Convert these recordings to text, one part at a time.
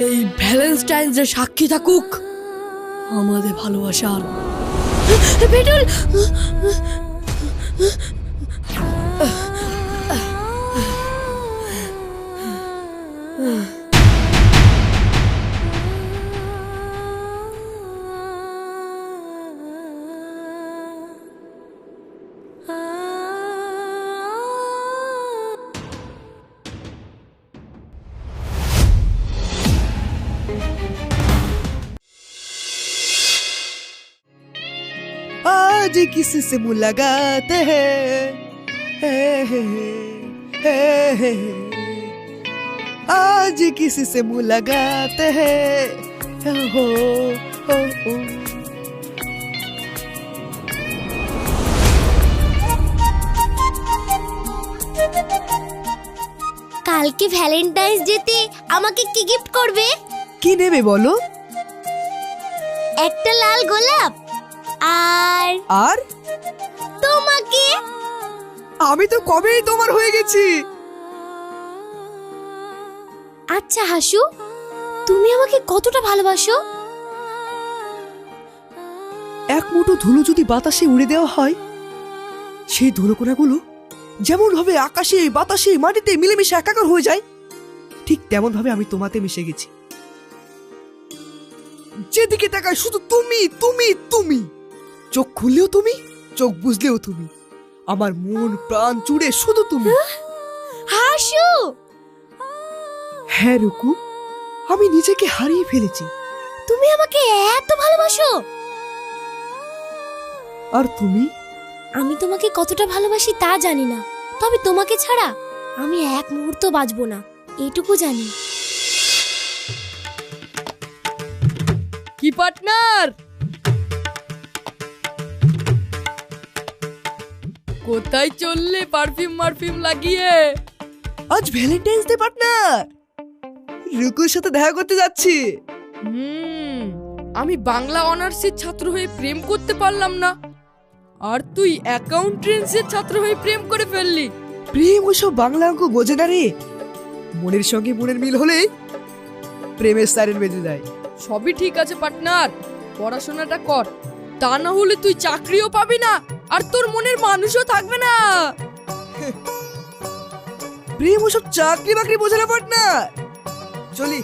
এই ভ্যালেন্টাইন্স যে সাক্ষী থাকুক আমাদের ভালোবাসার পেটুল आज किसी से मुलाकात है हे, हे, हे, हे, हे। आज किसी से मुलाकात है हो हो हो কালকে ভ্যালেন্টাইন্স ডেতে আমাকে কি গিফট করবে কি নেবে বলো একটা লাল গোলাপ আর আর? তোমাকে? আমি তো কবেই তোমার হয়ে গেছি। আচ্ছা হাসু তুমি আমাকে কতটা ভালোবাসো? এক মুঠো ধুলো যদি বাতাসে উড়ে দেওয়া হয় সেই ধুলোকণাগুলো যেমন ভাবে আকাশে বাতাসে মাটিতে মিলেমিশে একাকার হয়ে যায় ঠিক তেমন ভাবে আমি তোমাতে মিশে গেছি। যেদিকে তাকায় শুধু তুমি তুমি তুমি। চোখ খুললেও তুমি চোখ বুঝলেও তুমি। আমার মন প্রাণ জুড়ে শুধু তুমি। হাসু! হ্যাঁ রুকু আমি নিজেকে হারিয়ে ফেলেছি। তুমি আমাকে এত ভালোবাসো! আর তুমি? আমি তোমাকে কতটা ভালোবাসি তা জানি না। তবে তোমাকে ছাড়া আমি এক মুহূর্ত বাঁচবো না। এটুকু জানি। কি পার্টনার? কোথায় চললে পারফিউম মারফিউম লাগিয়ে? আজ ভ্যালেন্টাইন্স ডে পার্টনার। রুকুর সাথে দেখা করতে যাচ্ছি। হুম আমি বাংলা অনার্সের ছাত্র হয়ে প্রেম করতে পারলাম না। আর তুই অ্যাকাউন্টেন্সের ছাত্র হয়ে প্রেম করে ফেললি। প্রেম ওসব বাংলা অঙ্ক বোঝে না রে। মনের সঙ্গে মনের মিল হলে প্রেমের সাইরেন বেজে যায় সবই ঠিক আছে পার্টনার। পড়াশোনাটা কর। তা না হলে তুই চাকরিও পাবি না, আর তোর মনের মানুষও থাকবে না। প্রেম ওসব চাকরি বাকরি বোঝে না। চলি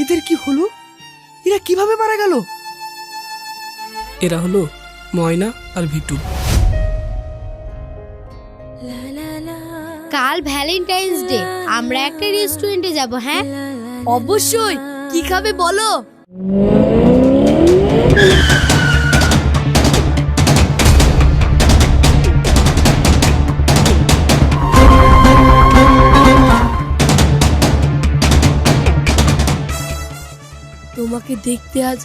এদের কি হলো? এরা কীভাবে মারা গেল? এরা হলো ময়না আর ভিটু। কাল ভ্যালেন্টাইন্স ডে আমরা একটা রেস্টুরেন্টে যাব হ্যাঁ? অবশ্যই কি খাবে বলো? তোমাকে দেখতে আজ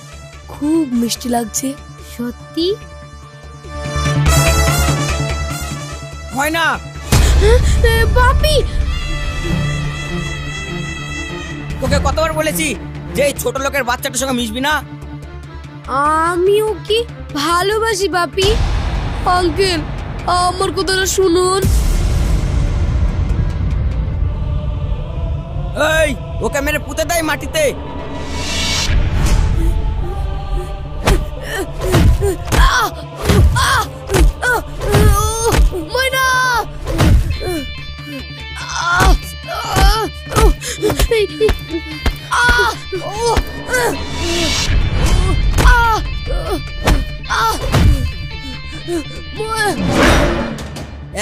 খুব মিষ্টি লাগছে। সত্যি? হয় না। বাপি! তোকে কতবার বলেছি যে এই ছোট লোকের বাচ্চাটার সঙ্গে মিশবি না? আমিও কি ভালোবাসি বাপি। আঙ্কেল আমার কথাটা শুনুন। এই ওকে মেরে পুঁতে দেয় মাটিতে। ময়না!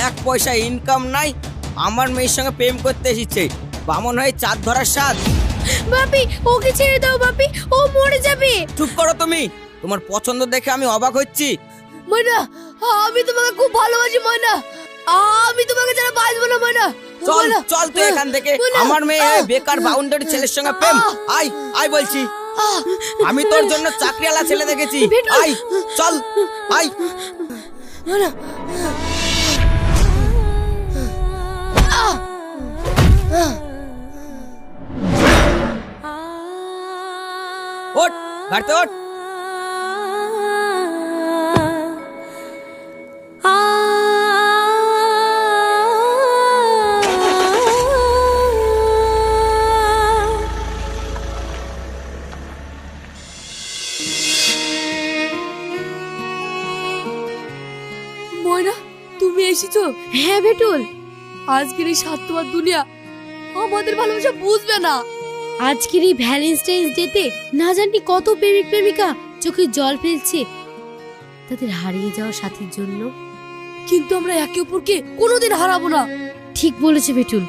এক পয়সা ইনকাম নাই আমার মেয়ের সঙ্গে প্রেম করতে এসেছে। বামন হয়ে চাঁদ ধরার স্বাদ। বাপি ওকে ছেড়ে দাও বাপি ও মরে যাবে। চুপ করো তুমি। তোমার পছন্দ দেখে আমি অবাক হচ্ছি। ময়না আমি তোমাকে খুব ভালোবাসি ময়না। আমি তোমাকে ছাড়া বাঁচবো না ময়না। চল চল তুই এখান থেকে। আমার মেয়ে বেকার বাউন্ডারি ছেলের সঙ্গে প্রেম। আই আই বলছি। আমি তোর জন্য চাকরিওয়ালা ছেলে দেখেছি। আয় চল আয়। ময়না। ওঠ গাড়িতে ওঠ। এসেছ? হ্যাঁ বেটুল আজকের এই স্বার্থবাদ দুনিয়া আমাদের ভালোবাসা বুঝবে না। আজকের এই ভ্যালেন্টাইন্স ডেতে না জানি কত প্রেমিক প্রেমিকা চোখে জল ফেলছে। তাদের হারিয়ে যাওয়া সাথীর জন্য। কিন্তু আমরা একে অপরকে কোনোদিন হারাবো না। ঠিক বলেছে বেটুল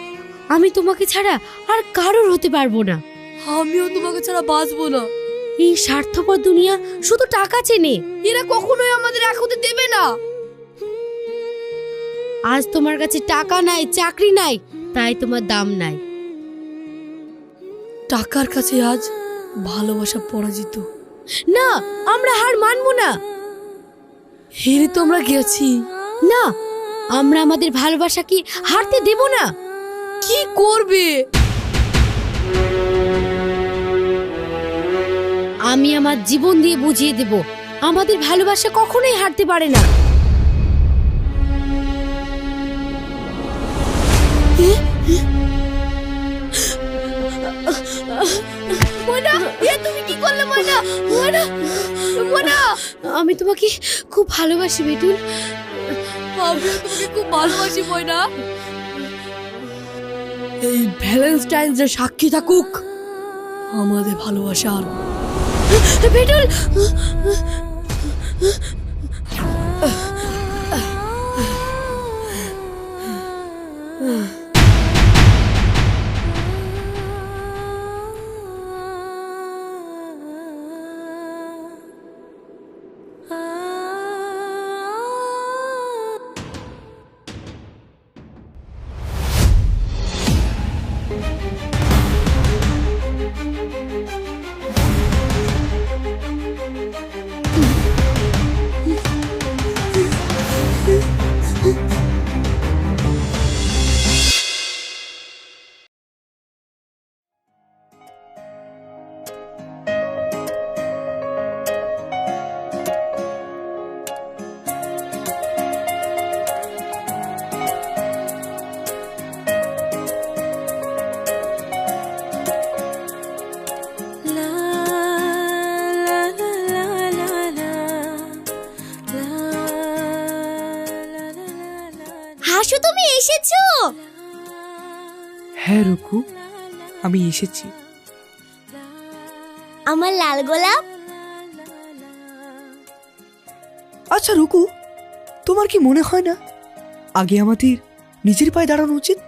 আমি তোমাকে ছাড়া আর কারোর হতে পারব না। আমিও তোমাকে ছাড়া বাঁচবো না। এই স্বার্থপর দুনিয়া শুধু টাকা চেনে। এরা কখনোই আমাদের এক হতে দেবে না। আজ তোমার কাছে টাকা নাই চাকরি নাই তাই তোমার দাম নাই। টাকার কাছে আজ ভালোবাসা পরাজিত। না আমরা হার মানব না। হেরে তো আমরা গেছি। না আমরা আমাদের ভালোবাসা কি হারতে দেব না। কি করবে? আমি আমার জীবন দিয়ে বুঝিয়ে দেব আমাদের ভালোবাসা কখনোই হারতে পারে না আমি তোমাকে খুব ভালোবাসি বেটুল আমিও তোমাকে খুব ভালোবাসি ময়না। এই ভ্যালেন্টাইন্স যে সাক্ষী থাকুক আমাদের ভালোবাসার। বেটুল হাসু এসেছ? হ্যাঁ রুকু আমি এসেছি। আমার লাল গোলাপ? আচ্ছা রুকু তোমার কি মনে হয় না? আগে আমাদের নিজের পায়ে দাঁড়ানো উচিত?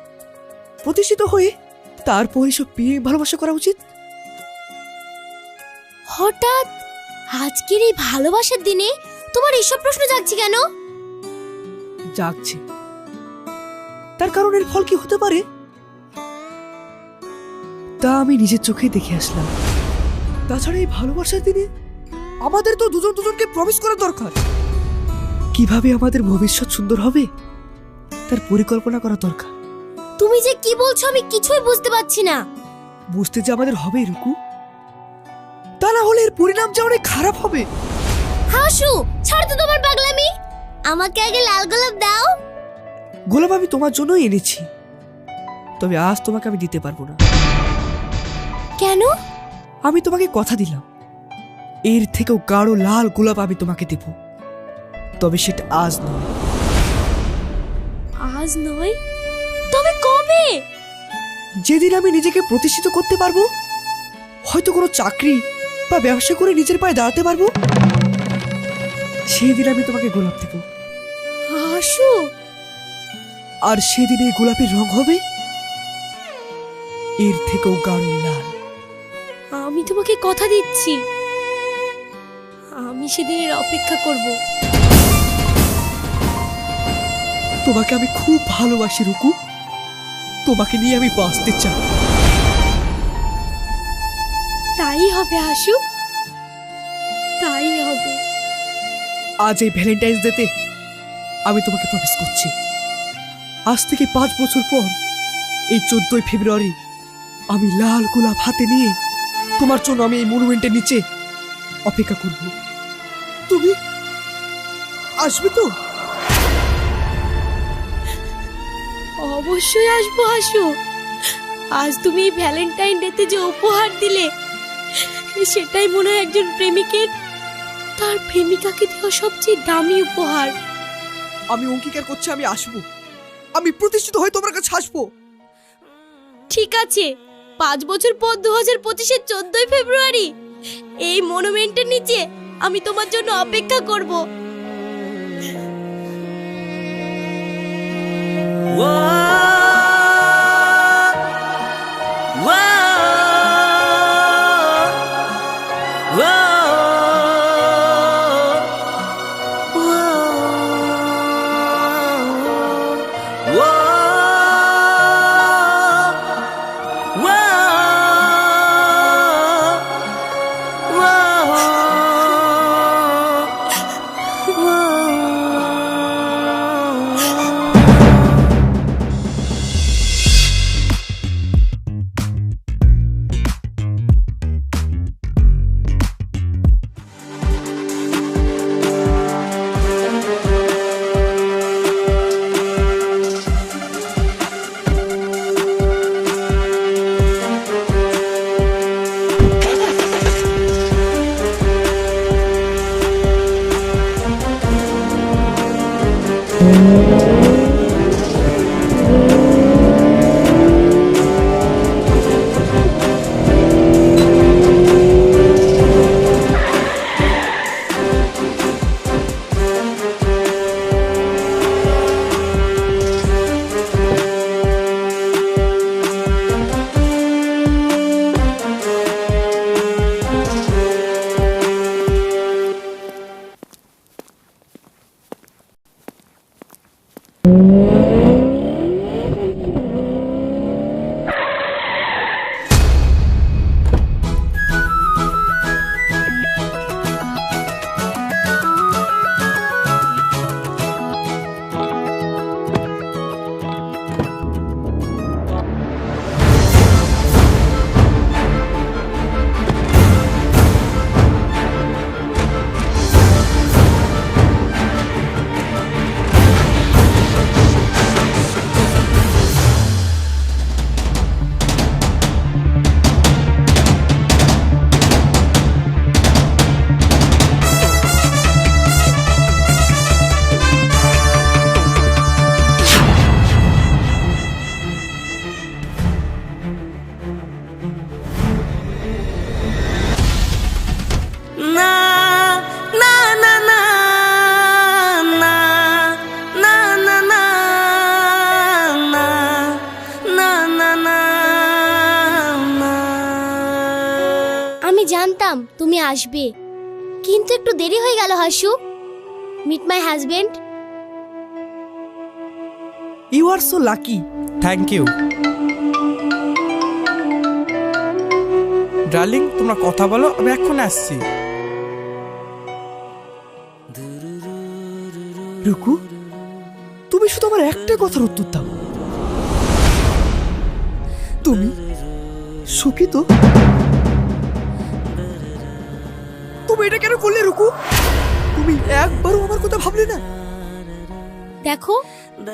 প্রতিষ্ঠিত হয়ে তারপর এসব পেয়ে ভালোবাসা করা উচিত? হঠাৎ আজকের এই ভালোবাসার দিনে তোমার এসব প্রশ্ন জাগছে কেন? জাগছে। তার কারণ এর ফল কি হতে পারে? তা আমি নিজের চোখে দেখে আসলাম। তাছাড়া এই ভালোবাসার দিনে আমাদের তো দুজন দুজনকে প্রমিস করা দরকার। কীভাবে আমাদের ভবিষ্যৎ সুন্দর হবে? তার পরিকল্পনা করা দরকার। তুমি যে কি বলছো আমি কিছুই বুঝতে পারছি না। বুঝতে যে আমাদের হবে রুকু। তা না হলে এর পরিণাম যে অনেক খারাপ হবে। হাসু ছাড় তো তোমার পাগলামি। আমাকে আগে লাল গোলাপ দাও। গোলাপ আমি তোমার জন্যই এনেছি। তবে আজ তোমাকে আমি দিতে পারব না। কেন? আমি তোমাকে কথা দিলাম। এর থেকেও গাঢ় লাল গোলাপ আমি তোমাকে দেব। তবে সেটা আজ নয়। আজ নয়? তবে কবে? যেদিন আমি নিজেকে প্রতিষ্ঠিত করতে পারব হয়তো কোনো চাকরি বা ব্যবসা করে নিজের পায়ে দাঁড়াতে পারব সেদিন আমি তোমাকে গোলাপ দেব। হাসু আর সেদিন এই গোলাপের রং হবে? এর থেকেও গাঢ় লাল। আমি তোমাকে কথা দিচ্ছি। আমি সেদিনের অপেক্ষা করব। তোমাকে আমি খুব ভালোবাসি রুকু। তোমাকে নিয়ে আমি বাঁচতে চাই। তাই হবে হাসু। তাই হবে। আজ এই ভ্যালেন্টাইন্স ডেতে আমি তোমাকে প্রমিস করছি। আজ থেকে পাঁচ বছর পর এই চোদ্দই ফেব্রুয়ারি আমি লাল গোলাপ হাতে নিয়ে তোমার জন্য আমি এই মনুমেন্টের নিচে অপেক্ষা করব। তুমি আসবে তো? অবশ্যই আসব হাসু আজ তুমি ভ্যালেন্টাইন ডেতে যে উপহার দিলে সেটাই মনে হয় একজন প্রেমিকের। তার প্রেমিকাকে দেওয়া সবচেয়ে দামি উপহার। আমি অঙ্গীকার করছি আমি আসব। আমি প্রতিষ্ঠিত হয়ে তোমার কাছে আসব। ঠিক আছে। পাঁচ বছর পর দু হাজার পঁচিশের চোদ্দই ফেব্রুয়ারি এই মনুমেন্টের নিচে আমি তোমার জন্য অপেক্ষা করব। Mm-hmm. জানতাম তুমি আসবে। কিন্তু একটু দেরি হয়ে গেল, Hasu. Meet my husband you are so lucky thank you darling তোমরা কথা বলো, আমি এখন আসছি। রুকু, তুমি শুধু আমার একটা কথার উত্তর দাও। তুমি সুখী তো? তুমি এটা কেন করলে রুকু? তুমি একবারও আমার কথা ভাবলে না। দেখো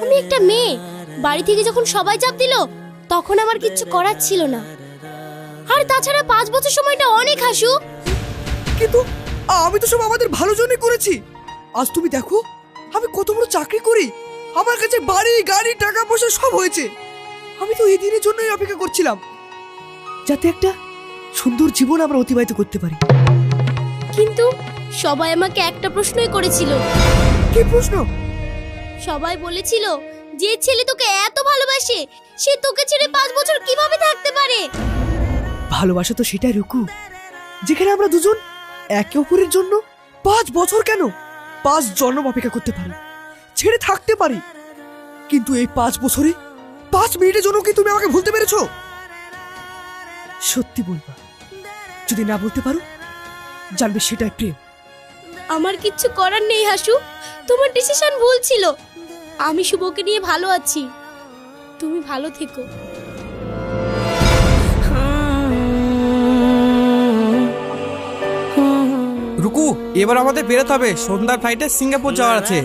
আমি একটা মেয়ে। বাড়ি থেকে যখন সবাই চাপ দিল তখন আমার কিচ্ছু করার ছিল না। আর তাছাড়া পাঁচ বছর সময়টা অনেক হাসু। কিন্তু আমি তো সব আমাদের ভালো জন্যই করেছি। আজ তুমি দেখো আমি কত বড় চাকরি করি। আমার কাছে বাড়ি গাড়ি টাকা পয়সা সব হয়েছে। আমি তো এই দিনের জন্যই অপেক্ষা করছিলাম যাতে একটা সুন্দর জীবন আমরা অতিবাহিত করতে পারি। কিন্তু সবাই আমাকে একটা প্রশ্নই করেছিল। কি প্রশ্ন? সবাই বলেছিল যে ছেলে তোকে এত ভালোবাসে সে তোকে ছেড়ে পাঁচ বছর কীভাবে থাকতে পারে? ভালোবাসা তো সেটাই রুকু। যেখানে আমরা দুজন একে অপরের জন্য পাঁচ বছর কেন? পাঁচ জন্ম অপেক্ষা করতে পারি ছেড়ে থাকতে পারি। কিন্তু এই পাঁচ বছরে পাঁচ মিনিটের জন্য কি তুমি আমাকে ভুলতে পেরেছ? সত্যি বলবা যদি না বলতে পারো জানবে সেটাই প্রেম আমার কিচ্ছু করার নেই হাসু। তোমার ডিসিশন ভুল ছিল। আমি শুভকে নিয়ে ভালো আছি। তুমি ভালো থেকো। রুকু এবার আমাদের বেরোতে হবে। সন্ধ্যার ফ্লাইটে সিঙ্গাপুর যাওয়ার আছে।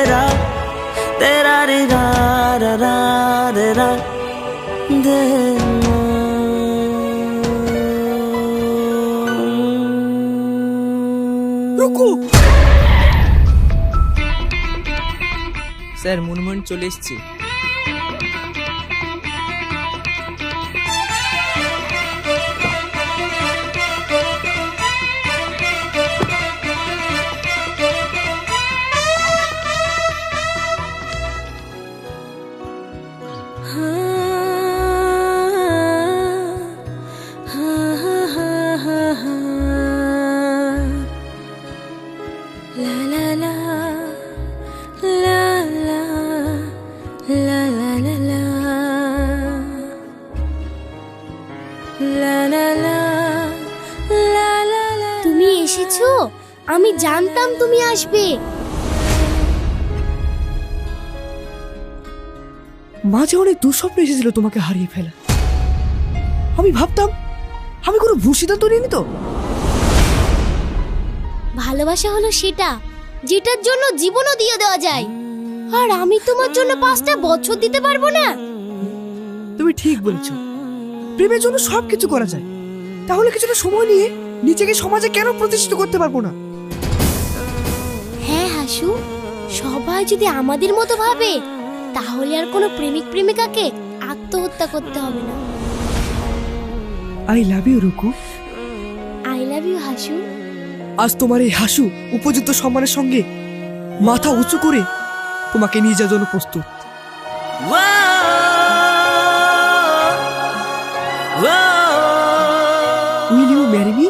रा तेरा री रा रा रा रे रा दे রুকু স্যার মুনমুন চলে এসছি আসবে। মাঝে অনেক দুঃস্বপ্ন এসেছিল তোমাকে হারিয়ে ফেলা। আমি ভাবতাম আমি কোনো ভুল সিদ্ধান্ত নিইনি তো? ভালোবাসা হলো সেটা যেটার জন্য জীবনও দিয়ে দেওয়া যায়। আর আমি তোমার জন্য পাঁচটা বছর দিতে পারব না। তুমি ঠিক বলছো। প্রেমের জন্য সব কিছু করা যায়। তাহলে কিছুটা সময় নিয়ে নিজেকে সমাজে কেন প্রতিষ্ঠিত করতে পারব না? হ্যাঁ সবাই যদি আমাদের মতো ভাবে তাহলে আর কোনো প্রেমিক প্রেমিকাকে আত্মহত্যা করতে হবে না। I love you Ruku. I love you Hasu. আজ তোমার এই হাসু উপযুক্ত সম্মানের সঙ্গে মাথা উঁচু করে তোমাকে নিয়ে যাওয়ার জন্য প্রস্তুত। Will you marry me